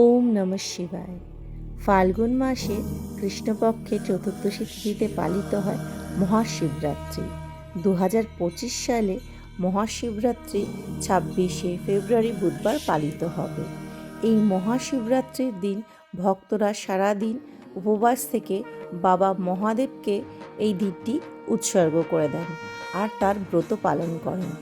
ওম নমঃ শিবায়। ফাল্গুন মাসে কৃষ্ণপক্ষে চতুর্দশী তিথিতে পালিত হয় মহাশিবরাত্রি। দু হাজার পঁচিশ সালে মহাশিবরাত্রি ছাব্বিশে ফেব্রুয়ারি বুধবার পালিত হবে। এই মহাশিবরাত্রির দিন ভক্তরা সারাদিন উপবাস থেকে বাবা মহাদেবকে এই দিনটি উৎসর্গ করে দেন আর তার ব্রত পালন করেন।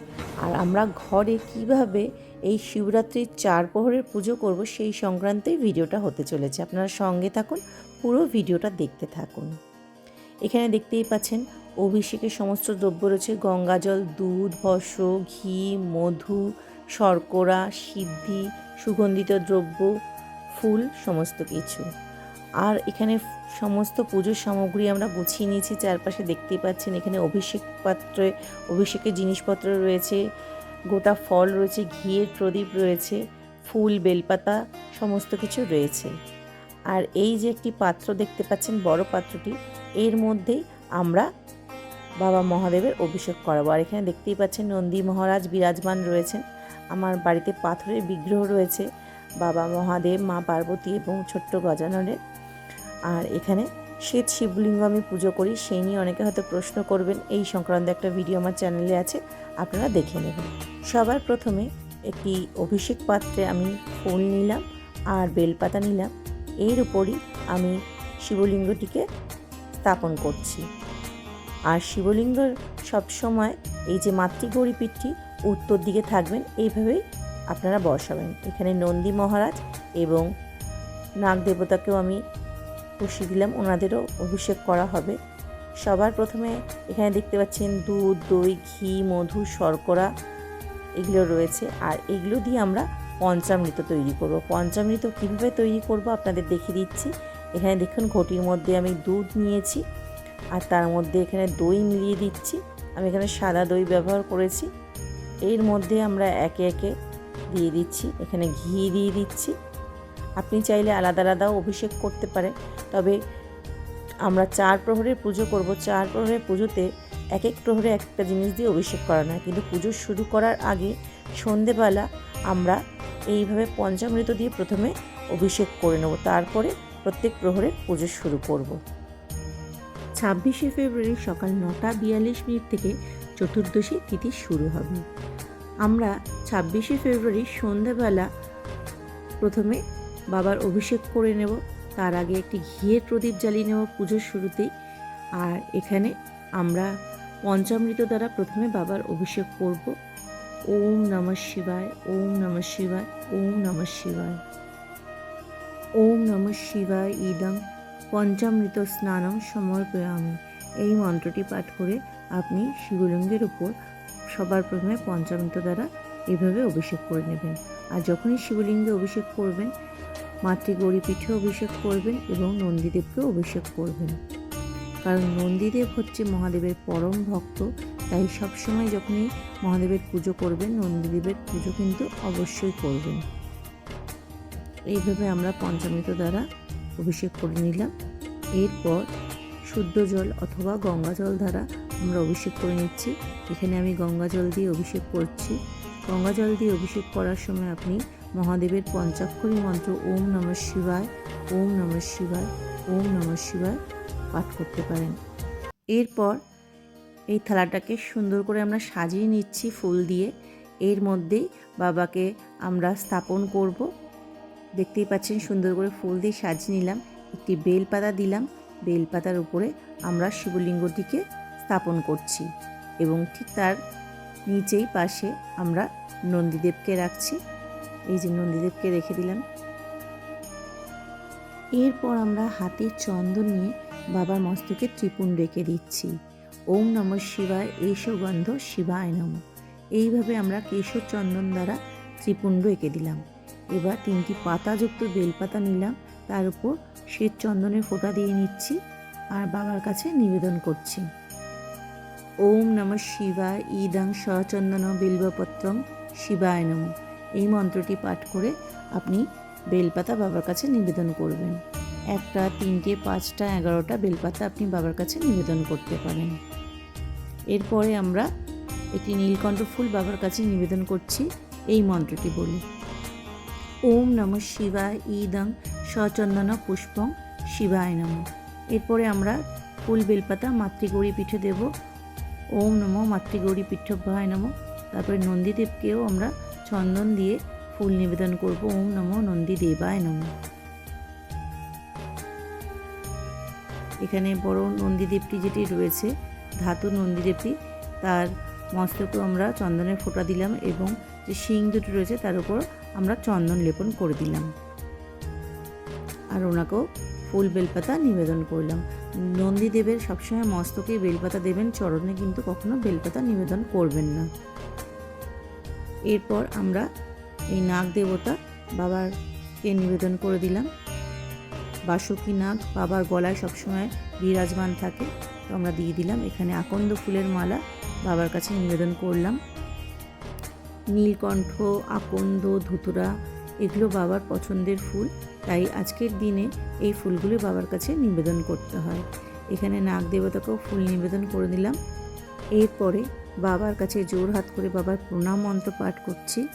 আর আমরা ঘরে কীভাবে এই শিবরাত্রির চার প্রহরের পুজো করব, সেই সংক্রান্তই ভিডিওটা হতে চলেছে। আপনারা সঙ্গে থাকুন, পুরো ভিডিওটা দেখতে থাকুন। এখানে দেখতেই পাচ্ছেন, অভিষেকের সমস্ত দ্রব্য রয়েছে। গঙ্গাজল, দুধ, ভস্য, ঘি, মধু, শর্করা, সিদ্ধি, সুগন্ধিত দ্রব্য, ফুল, সমস্ত কিছু। আর এখানে সমস্ত পুজোর সামগ্রী আমরা গুছিয়ে নিয়েছি। চারপাশে দেখতেই পাচ্ছেন, এখানে অভিষেক পাত্রে, অভিষেকের জিনিসপত্র রয়েছে। গোটা ফল রয়েছে, ঘিয়ের প্রদীপ রয়েছে, ফুল, বেলপাতা, সমস্ত কিছু রয়েছে। আর এই যে একটি পাত্র দেখতে পাচ্ছেন, বড় পাত্রটি, এর মধ্যেই আমরা বাবা মহাদেবের অভিষেক করাবো। আর এখানে দেখতেই পাচ্ছেন, নন্দী মহারাজ বিরাজমান রয়েছেন। আমার বাড়িতে পাথরের বিগ্রহ রয়েছে, বাবা মহাদেব, মা পার্বতী এবং ছোট্ট গজাননের। আর এখানে শ্বেত শিবলিঙ্গ আমি পুজো করি, সেই নিয়ে অনেকে হয়তো প্রশ্ন করবেন, এই সংক্রান্ত একটা ভিডিও আমার চ্যানেলে আছে, আপনারা দেখে নেবেন। সবার প্রথমে একটি অভিষেক পাত্রে আমি ফুল নিলাম আর বেলপাতা নিলাম। এর উপরই আমি শিবলিঙ্গটিকে স্থাপন করছি। আর শিবলিঙ্গর সবসময় এই যে মাতৃগৌরী পীঠটি উত্তর দিকে থাকবেন, এইভাবেই আপনারা বসাবেন। এখানে নন্দী মহারাজ এবং নাগ দেবতাকেও আমি বসিয়ে দিলাম, ওনাদেরও অভিষেক করা হবে। সবার প্রথমে এখানে দেখতে পাচ্ছেন দুধ, দই, ঘি, মধু, শর্করা এগুলো রয়েছে। আর এগুলো দিয়ে আমরা পঞ্চামৃত তৈরি করব। পঞ্চামৃত কীভাবে তৈরি করব আপনাদের দেখিয়ে দিচ্ছি। এখানে দেখুন ঘটির মধ্যে আমি দুধ নিয়েছি আর তার মধ্যে এখানে দই মিলিয়ে দিচ্ছি। আমি এখানে সাদা দই ব্যবহার করেছি। এর মধ্যে আমরা একে একে দিয়ে দিচ্ছি। এখানে ঘি দিয়ে দিচ্ছি। আপনি চাইলে আলাদা আলাদাও অভিষেক করতে পারেন। তবে আমরা চার প্রহরের পুজো করব। চার প্রহরের পুজোতে এক এক প্রহরে একটা জিনিস দিয়ে অভিষেক করা নয় কিন্তু পুজো শুরু করার আগে সন্ধেবেলা আমরা এইভাবে পঞ্চামৃত দিয়ে প্রথমে অভিষেক করে নেব। তারপরে প্রত্যেক প্রহরে পুজো শুরু করব। ছাব্বিশে ফেব্রুয়ারি সকাল নটা বিয়াল্লিশ মিনিট থেকে চতুর্দশী তিথি শুরু হবে। আমরা ছাব্বিশে ফেব্রুয়ারি সন্ধ্যাবেলা প্রথমে বাবার অভিষেক করে নেব। তার আগে একটি ঘিয়ের প্রদীপ জ্বালিয়ে নেব পুজোর শুরুতেই। আর এখানে আমরা পঞ্চামৃত দ্বারা প্রথমে বাবার অভিষেক করব। ওম নমঃ শিবায়, ওম নমঃ শিবায়, ওম নমঃ শিবায়। ওম নমঃ শিবায় ইদং পঞ্চামৃত স্নানম সমর্পয়ামি। এই মন্ত্রটি পাঠ করে আপনি শিবলিঙ্গের উপর সবার প্রথমে পঞ্চামৃত দ্বারা এভাবে অভিষেক করে নেবেন। আর যখনই শিবলিঙ্গে অভিষেক করবেন মাতৃগৌরী পিঠে অভিষেক করবেন এবং নন্দীদেবকেও অভিষেক করবেন। কারণ নন্দীদেব হচ্ছে মহাদেবের পরম ভক্ত, তাই সবসময় যখনই মহাদেবের পুজো করবেন, নন্দীদেবের পুজো কিন্তু অবশ্যই করবেন। এইভাবে আমরা পঞ্চামৃত দ্বারা অভিষেক করে নিলাম। এরপর শুদ্ধ জল অথবা গঙ্গা জল দ্বারা আমরা অভিষেক করে নিচ্ছি। এখানে আমি গঙ্গা জল দিয়ে অভিষেক করছি। গঙ্গা জল দিয়ে অভিষেক করার সময় আপনি মহাদেবের পঞ্চাক্ষরী মন্ত্র ওম নমঃ শিবায়, ওম নমঃ শিবায়, ওম নমঃ শিবায় পাঠ করতে পারেন। এরপর এই থালাটাকে সুন্দর করে আমরা সাজিয়ে নিচ্ছি ফুল দিয়ে। এর মধ্যেই বাবাকে আমরা স্থাপন করব। দেখতেই পাচ্ছেন সুন্দর করে ফুল দিয়ে সাজিয়ে নিলাম। একটি বেলপাতা দিলাম। বেলপাতার উপরে আমরা শিবলিঙ্গটিকে স্থাপন করছি এবং ঠিক তার নিচেই পাশে আমরা নন্দীদেবকে রাখছি। এই যে নন্দীদেবকে রেখে দিলাম। এরপর আমরা হাতে চন্দন নিয়ে বাবার মস্তকে ত্রিপুণ রেখে দিচ্ছি। ওম নম শিবায় এই সুগন্ধ শিবায় নম। এইভাবে আমরা কেশর চন্দন দ্বারা ত্রিপুণ্ড এঁকে দিলাম। এবার তিনটি পাতাযুক্ত বেলপাতা নিলাম, তার উপর শ্বেত চন্দনের ফোঁটা দিয়ে নিচ্ছি আর বাবার কাছে নিবেদন করছি। ওম নম শিবায়, ইদং সচন্দন বিল্বপত্রম শিবায় নম। এই মন্ত্রটি পাঠ করে আপনি বেলপাতা বাবার কাছে নিবেদন করবেন। একটা, তিনটে, পাঁচটা, এগারোটা বেলপাতা আপনি বাবার কাছে নিবেদন করতে পারেন। এরপরে আমরা একটি নীলকণ্ঠ ফুল বাবার কাছে নিবেদন করছি, এই মন্ত্রটি বলি। ওম নম শিবায় ইদং সচন্দন পুষ্পং শিবায় নম। এরপরে আমরা ফুল বেলপাতা মাতৃগৌরী পিঠে দেব। ওম নম মাতৃগৌরী পিঠভ্যায় নম। তারপরে নন্দীদেবকেও আমরা চন্দন দিয়ে ফুল নিবেদন করব। ওম নম নন্দী দেবায় নম। এখানে বড় নন্দীদেবটি যেটি রয়েছে, ধাতু নন্দীদেবটি, তার মস্তকে আমরা চন্দনের ফোঁটা দিলাম এবং যে শিং দুটি রয়েছে, তার উপর আমরা চন্দন লেপন করে দিলাম। আর ওনাকেও ফুল বেলপাতা নিবেদন করলাম। নন্দীদেবের সবসময় মস্তকে বেলপাতা দেবেন, চরণে কিন্তু কখনো বেলপাতা নিবেদন করবেন না। এরপর আমরা এই নাগ দেবতা বাবারকে নিবেদন করে দিলাম। বাসুকি নাগ বাবার গলায় সবসময় বিরাজমান থাকে, তো আমরা দিয়ে দিলাম। এখানে আকন্দ ফুলের মালা বাবার কাছে নিবেদন করলাম। নীলকণ্ঠ, আকন্দ, ধুতুরা, এগুলো বাবার পছন্দের ফুল। তাই আজকের দিনে এই ফুলগুলি বাবার কাছে নিবেদন করতে হয়। এখানে নাগ দেবতাকেও ফুল নিবেদন করে দিলাম। এরপরে বাবার কাছে জোর হাত করে বাবার প্রণাম মন্ত্র পাঠ করছি।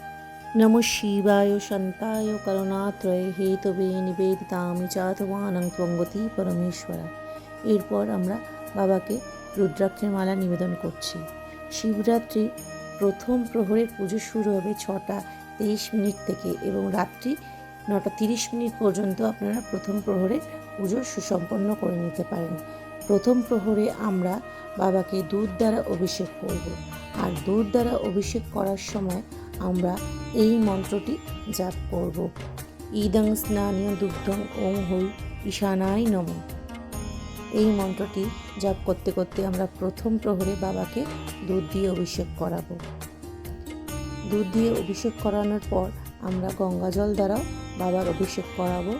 নম শিবায় শান্তায় করুণাত্রয় হেতবে নিবেদিতামি চাতমানং ত্বঙ্গতি পরমেশ্বরা। এরপর আমরা বাবাকে রুদ্রাক্ষের মালা নিবেদন করছি। শিবরাত্রি প্রথম প্রহরের পুজো শুরু হবে ছটা তেইশ মিনিট থেকে এবং রাত্রি নটা তিরিশ মিনিট পর্যন্ত আপনারা প্রথম প্রহরে পুজো সুসম্পন্ন করে নিতে পারেন। প্রথম প্রহরে আমরা বাবাকে দুধ দ্বারা অভিষেক করব। আর দুধ দ্বারা অভিষেক করার সময় আমরা এই মন্ত্রটি জাপ করব। ইদং স্নানীয় দুগ্ধং ওং হই ঈশানায় নম। এই মন্ত্রটি জপ করতে করতে আমরা প্রথম প্রহরে বাবাকে দুধ দিয়ে অভিষেক করাবো। দুধ দিয়ে অভিষেক করানোর পর আমরা গঙ্গা জল দ্বারাও বাবার অভিষেক করাবো।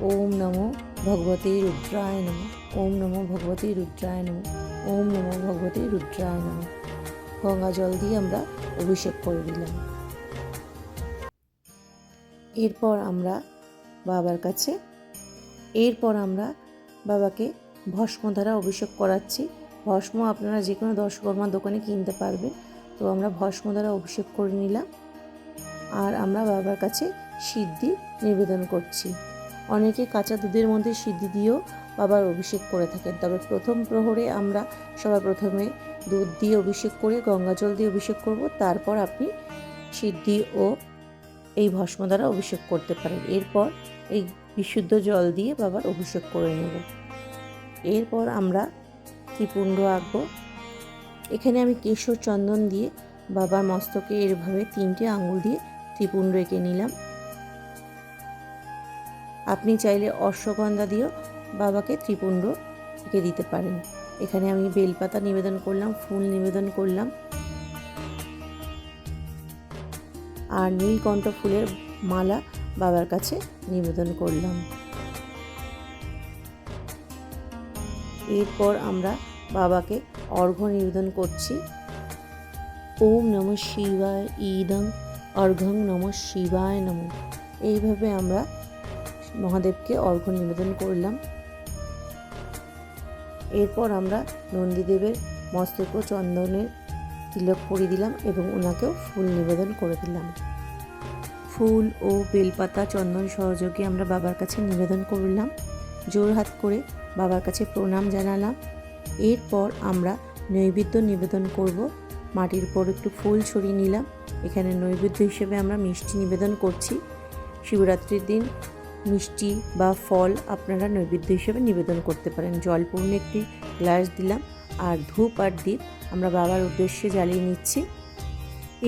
ওম নমো ভগবতী রুদ্রায় নম। ওম নমো ভগবতী রুদ্রায় নম, ওম নমো ভগবতী রুদ্রায় নম, গঙ্গা জল দিয়ে আমরা অভিষেক করে দিলাম এরপর আমরা বাবার কাছে, এরপর আমরা বাবাকে ভস্ম দ্বারা অভিষেক করাচ্ছি। ভস্ম আপনারা যে কোনো দশকর্মার দোকানে কিনতে পারবেন। তো আমরা ভস্ম দ্বারা অভিষেক করে নিলাম। আর আমরা বাবার কাছে সিদ্ধি নিবেদন করছি। অনেকে কাঁচা দুধের মধ্যে সিদ্ধি দিয়েও বাবার অভিষেক করে থাকেন। তবে প্রথম প্রহরে আমরা সবার প্রথমে দুধ দিয়ে অভিষেক করে, গঙ্গা জল দিয়ে অভিষেক করব, তারপর আপনি সিদ্ধি ও এই ভস্ম দ্বারা অভিষেক করতে পারেন। এরপর এই বিশুদ্ধ জল দিয়ে বাবার অভিষেক করে নেব। এরপর আমরা ত্রিপুণ্ড আঁকবো। এখানে আমি কেশর চন্দন দিয়ে বাবার মস্তকে এরভাবে তিনটে আঙুল দিয়ে ত্রিপুণ্ড এঁকে নিলাম। আপনি চাইলে অশ্বগন্ধা দিয়েও বাবাকে ত্রিপুণ্ড এঁকে দিতে পারেন। এখানে আমি বেলপাতা নিবেদন করলাম, ফুল নিবেদন করলাম। আর নীলকণ্ঠ ফুলের মালা বাবার কাছে নিবেদন করলাম। এরপর আমরা বাবাকে অর্ঘ্য নিবেদন করছি। ওম নম শিবায় ইদং অর্ঘং নম শিবায় নম। এইভাবে আমরা মহাদেবকে অর্ঘ্য নিবেদন করলাম। এরপর আমরা নন্দীদেবের মস্তক চন্দনের তিলক পরিয়ে দিলাম এবং ওনাকেও ফুল নিবেদন করে দিলাম। ফুল ও বেলপাতা, চন্দন সহযোগে আমরা বাবার কাছে নিবেদন করলাম। জোর হাত করে বাবার কাছে প্রণাম জানালাম। এরপর আমরা নৈবেদ্য নিবেদন করব। মাটির উপর একটু ফুল ছড়িয়ে নিলাম। এখানে নৈবেদ্য হিসেবে আমরা মিষ্টি নিবেদন করছি। শিবরাত্রির দিন মিষ্টি বা ফল আপনারা নৈবেদ্য হিসেবে নিবেদন করতে পারেন। জলপূর্ণ একটি গ্লাস দিলাম আর ধূপ আর দ্বীপ আমরা বাবার উদ্দেশ্যে জ্বালিয়ে নিচ্ছি।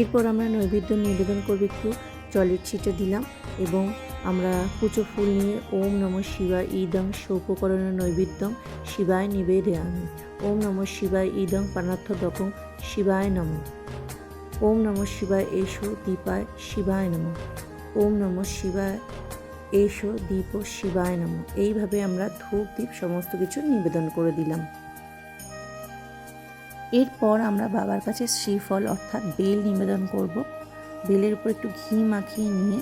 এরপর আমরা নৈবেদ্য নিবেদন করব, একটু জলের ছিটে দিলাম এবং আমরা কুচো ফুল নিয়ে ওম নম শিবায় ইদং সৌপকরণ নৈবেদ্যং শিবায় নিবেদয়ামি। ওম নম শিবায় ইদং পানার্থ দকং শিবায় নম। ওম নম শিবায় এসো দীপায় শিবায় নম। ওম নম শিবায় এসো, দীপ শিবায় নম। এইভাবে আমরা ধূপ দ্বীপ সমস্ত কিছু নিবেদন করে দিলাম। এরপর আমরা বাবার কাছে শ্রীফল, অর্থাৎ বেল নিবেদন করব। বেলের উপর একটু ঘি মাখিয়ে নিয়ে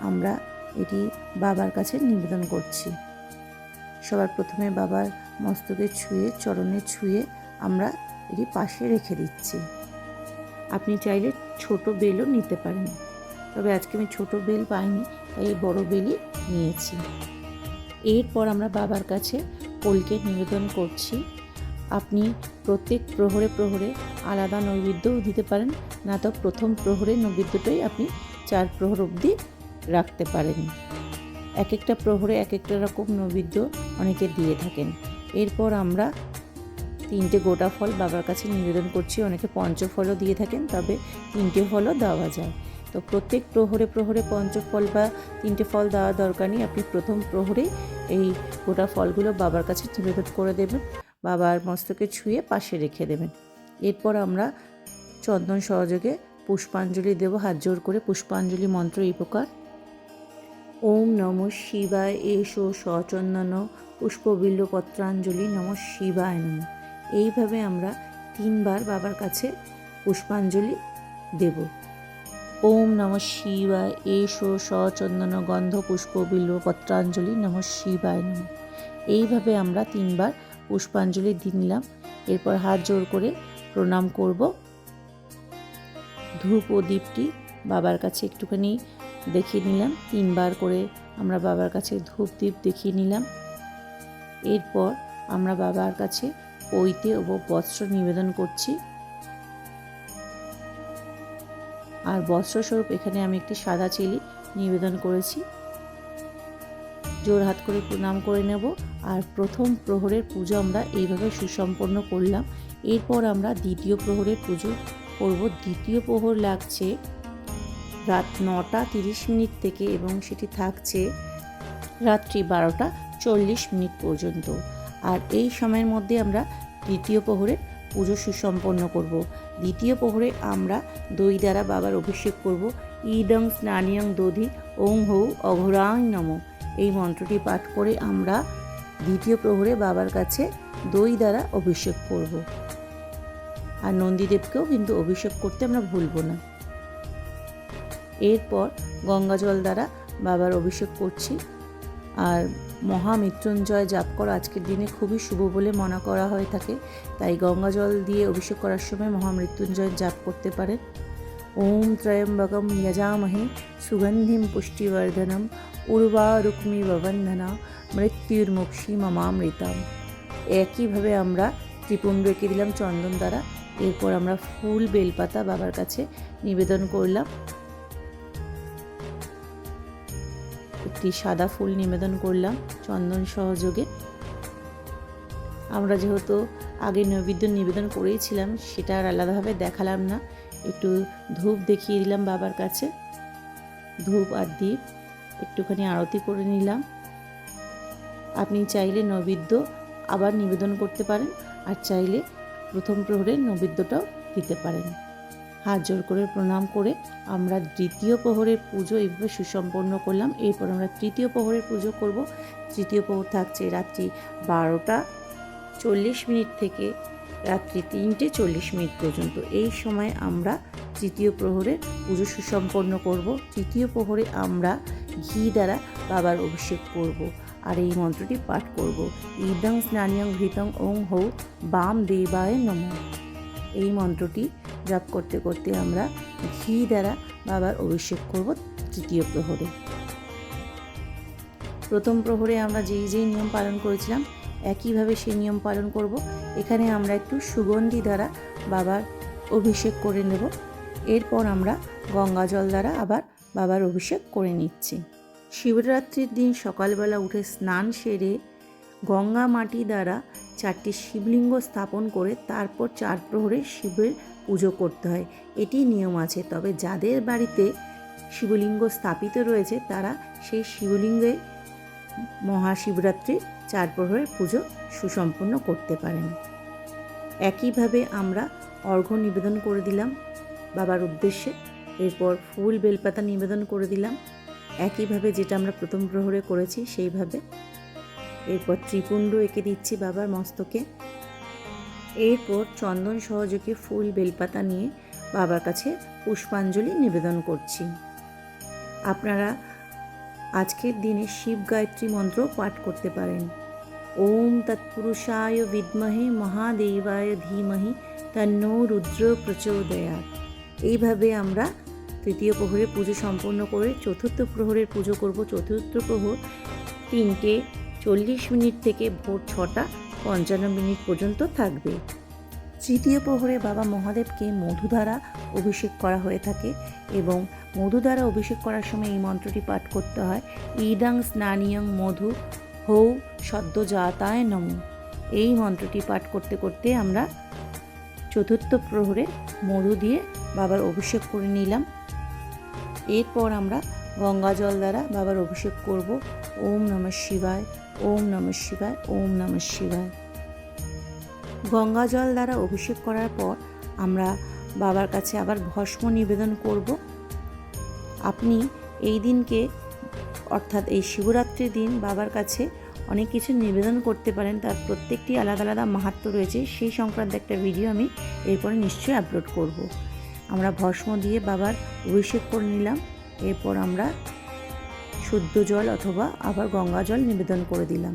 আমরা এটি বাবার কাছে নিবেদন করছি। সবার প্রথমে বাবার মস্তকে ছুঁয়ে, চরণে ছুঁয়ে আমরা এটি পাশে রেখে দিচ্ছি। আপনি চাইলে ছোট বেলও নিতে পারেন। তবে আজকে আমি ছোট বেল পাইনি। এই বড় বেলি নিয়েছি। এরপর আমরা বাবার কাছে কলকে নিবেদন করছি, আপনি প্রত্যেক প্রহরে প্রহরে আলাদা নৈবেদ্যও দিতে পারেন, না তো প্রথম প্রহরে নৈবেদ্যটাই আপনি চার প্রহর অবধি রাখতে পারেন। এক একটা প্রহরে এক একটা রকম নৈবেদ্য অনেকে দিয়ে থাকেন। এরপর আমরা তিনটে গোটা ফল বাবার কাছে নিবেদন করছি, অনেকে পঞ্চফলও দিয়ে থাকেন, তবে তিনটে ফলও দেওয়া যায়। তো প্রত্যেক প্রহরে প্রহরে পঞ্চফল বা তিনটে ফল দেওয়া দরকার নেই। আপনি প্রথম প্রহরে এই গোটা ফলগুলো বাবার কাছে নিবেদন করে দেবেন, বাবার মস্তকে ছুঁয়ে পাশে রেখে দেবেন। এরপর আমরা চন্দন সহযোগে পুষ্পাঞ্জলি দেব, হাত জোর করে পুষ্পাঞ্জলি মন্ত্র এই প্রকার। ওম নম শিবায়, এসো সচন্দন পুষ্পবিল্ল পত্রাঞ্জলি নম শিবায় নম। এইভাবে আমরা তিনবার বাবার কাছে পুষ্পাঞ্জলি দেব। ওম নম শিবায়। এসো সচন্দন গন্ধ পুষ্পবিল্ল পত্রাঞ্জলি নম শিবায় নম। এইভাবে আমরা তিনবার পুষ্পাঞ্জলি দিয়ে নিলাম। এরপর হাত জোর করে প্রণাম করব। ধূপ ও দীপটি বাবার কাছে একটুখানি দেখিয়ে নিলাম। তিনবার করে আমরা বাবার কাছে ধূপ দ্বীপ দেখিয়ে নিলাম। এরপর আমরা বাবার কাছে পৈতে ও বস্ত্র নিবেদন করছি। আর বস্ত্রস্বরূপ এখানে আমি একটি সাদা চিলি নিবেদন করেছি। জোর হাত করে প্রণাম করে নেব। আর প্রথম প্রহরের পুজো আমরা এইভাবে সুসম্পন্ন করলাম। এরপর আমরা দ্বিতীয় প্রহরের পুজো করব। দ্বিতীয় প্রহর লাগছে রাত নটা তিরিশ মিনিট থেকে এবং সেটি থাকছে রাত্রি বারোটা চল্লিশ মিনিট পর্যন্ত। আর এই সময়ের মধ্যে আমরা দ্বিতীয় প্রহরে পুজো সুসম্পন্ন করব। দ্বিতীয় প্রহরে আমরা দই দ্বারা বাবার অভিষেক করব। ইদং স্নানিয়ং দধি ওং হৌ অঘরাং নম। এই মন্ত্রটি পাঠ করে আমরা দ্বিতীয় প্রহরে বাবার কাছে দই দ্বারা অভিষেক করব। আর নন্দীদেবকেও কিন্তু অভিষেক করতে আমরা ভুলব না। এরপর গঙ্গা জল দ্বারা বাবার অভিষেক করছি। আর মহামৃত্যুঞ্জয় জাপ করা আজকের দিনে খুবই শুভ বলে মনে করা হয়ে থাকে। তাই গঙ্গা জল দিয়ে অভিষেক করার সময় মহামৃত্যুঞ্জয় জাপ করতে পারেন। ওম ত্রয়ম্বকম যজামহে সুগন্ধিম পুষ্টিবর্ধনম উর্বা রুক্মি ববন্ধনা মৃত্যুর মৃত্যুর্মুক্ষী মমামৃতাম। একইভাবে আমরা ত্রিপুণ্ড এঁকে দিলাম চন্দন দ্বারা। এরপর আমরা ফুল বেলপাতা বাবার কাছে নিবেদন করলাম। একটি সাদা ফুল নিবেদন করলাম চন্দন সহযোগে। আমরা যেহেতু আগে নৈবেদ্য নিবেদন করেইছিলাম, সেটা আর আলাদাভাবে দেখালাম না। একটু ধূপ দেখিয়ে দিলাম বাবার কাছে। ধূপ আর দ্বীপ একটুখানি আরতি করে নিলাম। আপনি চাইলে নৈবেদ্য আবার নিবেদন করতে পারেন, আর চাইলে প্রথম প্রহরের নৈবেদ্যটাও দিতে পারেন। হাত জোর করে প্রণাম করে আমরা দ্বিতীয় প্রহরের পুজো এইভাবে সুসম্পন্ন করলাম। এরপর আমরা তৃতীয় প্রহরের পুজো করব। তৃতীয় প্রহর থাকছে রাত্রি বারোটা চল্লিশ মিনিট থেকে রাত্রি তিনটে চল্লিশ মিনিট পর্যন্ত। এই সময় আমরা তৃতীয় প্রহরে পুজো সুসম্পন্ন করব। তৃতীয় প্রহরে আমরা ঘি দ্বারা বাবার অভিষেক করব আর এই মন্ত্রটি পাঠ করব। ইদং স্নানিয়ং ঘৃতং ওং হৌ বাম দেবায় নম। এই মন্ত্রটি জপ করতে করতে আমরা ঘি দ্বারা বাবার অভিষেক করব তৃতীয় প্রহরে। প্রথম প্রহরে আমরা যেই যেই নিয়ম পালন করেছিলাম, একইভাবে সেই নিয়ম পালন করব। এখানে আমরা একটু সুগন্ধি দ্বারা বাবার অভিষেক করে নেব। এরপর আমরা গঙ্গা জল দ্বারা আবার বাবার অভিষেক করে নিচ্ছি। শিবরাত্রির দিন সকালবেলা উঠে স্নান সেরে গঙ্গা মাটি দ্বারা চারটি শিবলিঙ্গ স্থাপন করে তারপর চার প্রহরে শিবের পুজো করতে হয়। এটি নিয়ম আছে, তবে যাদের বাড়িতে শিবলিঙ্গ স্থাপিত রয়েছে, তারা সেই শিবলিঙ্গে মহাশিবরাত্রির চার প্রহরের পুজো সুসম্পন্ন করতে পারেন। একইভাবে আমরা অর্ঘ্য নিবেদন করে দিলাম বাবার উদ্দেশ্যে, এরপর ফুল বেলপাতা নিবেদন করে দিলাম। একইভাবে যেটা আমরা প্রথম প্রহরে করেছি, সেইভাবে এরপর ত্রিপুণ্ড এঁকে দিচ্ছি বাবার মস্তকে। এরপর চন্দন সহযোগে ফুল বেলপাতা নিয়ে বাবার কাছে পুষ্পাঞ্জলি নিবেদন করছি। আপনারা আজকের দিনে শিব গায়ত্রী মন্ত্র পাঠ করতে পারেন। ওম তৎপুরুষায় বিদ্মহে মহাদেবায় ধীমহি তন্নো রুদ্র প্রচোদয়াত এইভাবে আমরা তৃতীয় প্রহরে পুজো সম্পন্ন করে চতুর্থ প্রহরের পুজো করব। চতুর্থ প্রহর তিনটে চল্লিশ মিনিট থেকে ভোর ছটা পঞ্চান্ন মিনিট পর্যন্ত থাকবে। তৃতীয় প্রহরে বাবা মহাদেবকে মধু দ্বারা অভিষেক করা হয়ে থাকে এবং মধু দ্বারা অভিষেক করার সময় এই মন্ত্রটি পাঠ করতে হয়, ইদাং স্নানিয়ং মধু হৌ সদ্য জাতায় নম। এই মন্ত্রটি পাঠ করতে করতে আমরা চতুর্থ প্রহরে মধু দিয়ে বাবার অভিষেক করে নিলাম। এরপর আমরা গঙ্গা জল দ্বারা বাবার অভিষেক করব। ওম নমঃ শিবায়। ওম নমঃ শিবায়, ওম নমঃ শিবায়। গঙ্গা জল দ্বারা অভিষেক করার পর আমরা বাবার কাছে আবার ভস্ম নিবেদন করব। আপনি এই দিনকে, অর্থাৎ এই শিবরাত্রির দিন বাবার কাছে অনেক কিছু নিবেদন করতে পারেন। তার প্রত্যেকটি আলাদা আলাদা মাহাত্ম রয়েছে। সেই সংক্রান্ত একটা ভিডিও আমি এরপরে নিশ্চয়ই আপলোড করব। আমরা ভস্ম দিয়ে বাবার অভিষেক করে নিলাম। এরপর আমরা শুদ্ধ জল অথবা আবার গঙ্গা জল নিবেদন করে দিলাম।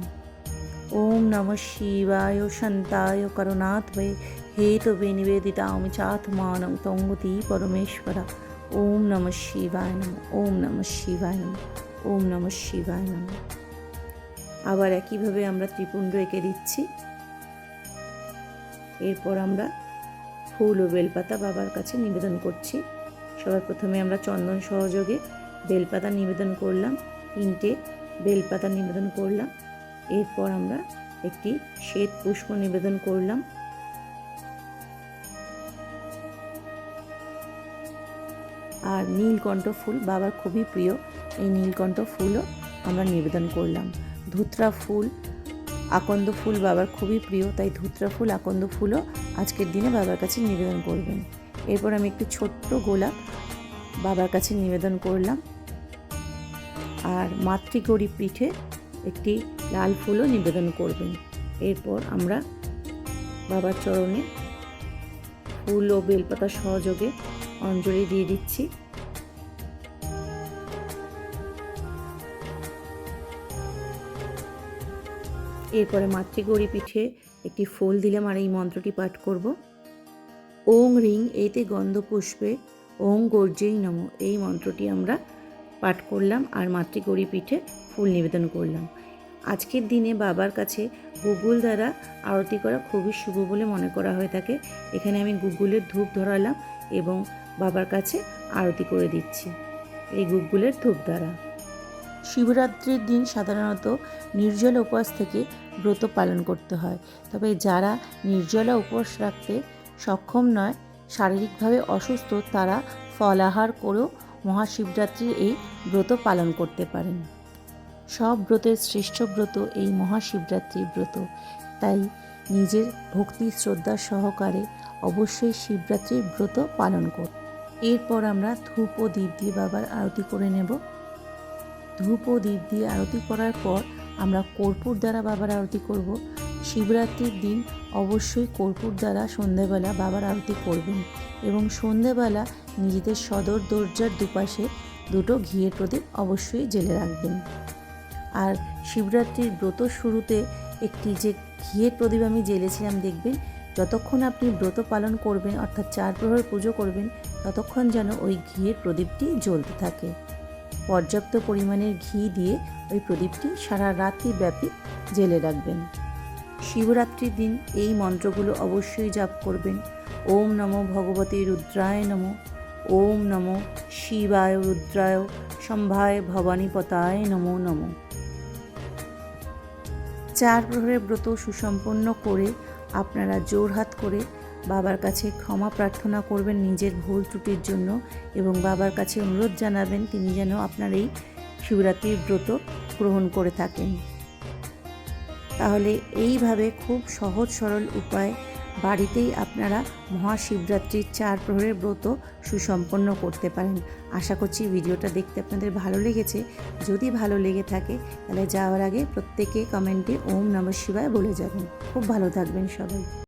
ওম নম শিবায় শান্তায় করুণাত্ময়ে হেতবে নিবেদিতামি চাত্মানং তঙ্গতি পরমেশ্বরা। ওম নম শিবায় নম, ওম নম শিবায় নম, ওম নম শিবায় নম। আবার একইভাবে আমরা ত্রিপুণ্ড এঁকে দিচ্ছি। এরপর আমরা ফুল ও বেলপাতা বাবার কাছে নিবেদন করছি। সবার প্রথমে আমরা চন্দন সহযোগে বেলপাতা নিবেদন করলাম, তিনটে বেলপাতা নিবেদন করলাম। এরপর আমরা একটি শ্বেত পুষ্প নিবেদন করলাম। আর নীলকণ্ঠ ফুল, বাবার খুবই প্রিয়, এই নীলকণ্ঠ ফুলও আমরা নিবেদন করলাম। ধুতরা ফুল, আকন্দ ফুল বাবার খুবই প্রিয়, তাই ধুতরা ফুল, আকন্দ ফুলও আজকের দিনে বাবার কাছে নিবেদন করবেন। এরপর আমি একটি ছোট্ট গোলাপ বাবার কাছে নিবেদন করলাম। আর মাতৃগৌরী পিঠে একটি লাল ফুলও নিবেদন করবেন। এরপর আমরা বাবার চরণে ফুল ও বেলপাতা সহযোগে অঞ্জলি দিয়ে দিচ্ছি। এরপরে মাতৃগৌরী পিঠে একটি ফুল দিলাম আর এই মন্ত্রটি পাঠ করব। ওং রিং, এতে গন্ধ পুষ্পে ওং গর্জেই নম, এই মন্ত্রটি আমরা পাঠ করলাম আর মাতৃগৌরী পিঠে ফুল নিবেদন করলাম। আজকের দিনে বাবার কাছে গুগল দ্বারা আরতি করা খুবই শুভ বলে মনে করা হয়ে থাকে। এখানে আমি গুগলের ধূপ ধরালাম এবং বাবার কাছে আরতি করে দিচ্ছি এই গুগলের ধূপ দ্বারা। শিবরাত্রির দিন সাধারণত নির্জলা উপবাস থেকে ব্রত পালন করতে হয়। তবে যারা নির্জলা উপবাস রাখতে সক্ষম নয়, শারীরিকভাবে অসুস্থ, তারা ফলাহার করেও মহাশিবরাত্রির এই ব্রত পালন করতে পারেন। সব ব্রতের শ্রেষ্ঠ ব্রত এই মহাশিবরাত্রি ব্রত। তাই নিজের ভক্তি শ্রদ্ধা সহকারে অবশ্যই শিবরাত্রির ব্রত পালন কর এরপর আমরা ধূপ ও দ্বীপ দিয়ে বাবার আরতি করে নেব। ধূপ ও দ্বীপ দিয়ে আরতি করার পর আমরা কর্পূর দ্বারা বাবার আরতি করব। শিবরাত্রির দিন অবশ্যই কর্পূর দ্বারা সন্ধেবেলা বাবার আরতি করবেন। এবং সন্ধেবেলা নিজেদের সদর দরজার দুপাশে দুটো ঘিয়ের প্রদীপ অবশ্যই জেলে রাখবেন। আর শিবরাত্রির ব্রত শুরুতে একটি যে ঘিয়ের প্রদীপ আমি জেলেছিলাম দেখবেন, যতক্ষণ আপনি ব্রত পালন করবেন, অর্থাৎ চার প্রহর পুজো করবেন, ততক্ষণ যেন ওই ঘিয়ের প্রদীপটি জ্বলতে থাকে। পর্যাপ্ত পরিমাণের ঘি দিয়ে ওই প্রদীপটি সারা রাত্রি ব্যাপী জেলে রাখবেন। শিবরাত্রির দিন এই মন্ত্রগুলো অবশ্যই জাপ করবেন। ওম নমো ভগবতী রুদ্রায় নম। ওম নমো শিবায় রুদ্রায়, সম্ভায় ভবানীপতায় নমো নমো। চার প্রহরের ব্রত সুসম্পন্ন করে আপনারা জোরহাত করে বাবার কাছে ক্ষমা প্রার্থনা করবেন নিজের ভুল ত্রুটির জন্য এবং বাবার কাছে অনুরোধ জানাবেন তিনি যেন আপনার এই শিবরাত্রির ব্রত গ্রহণ করে থাকেন। তাহলে এইভাবে খুব সহজ সরল উপায় বাড়িতেই আপনারা মহাশিবরাত্রির চার প্রহরের ব্রত সুসম্পন্ন করতে পারেন। আশা করছি ভিডিওটা দেখতে আপনাদের ভালো লেগেছে। যদি ভালো লেগে থাকে, তাহলে যাওয়ার আগে প্রত্যেকে কমেন্টে ওম নম শিবায় বলে যাবেন। খুব ভালো থাকবেন সবাই।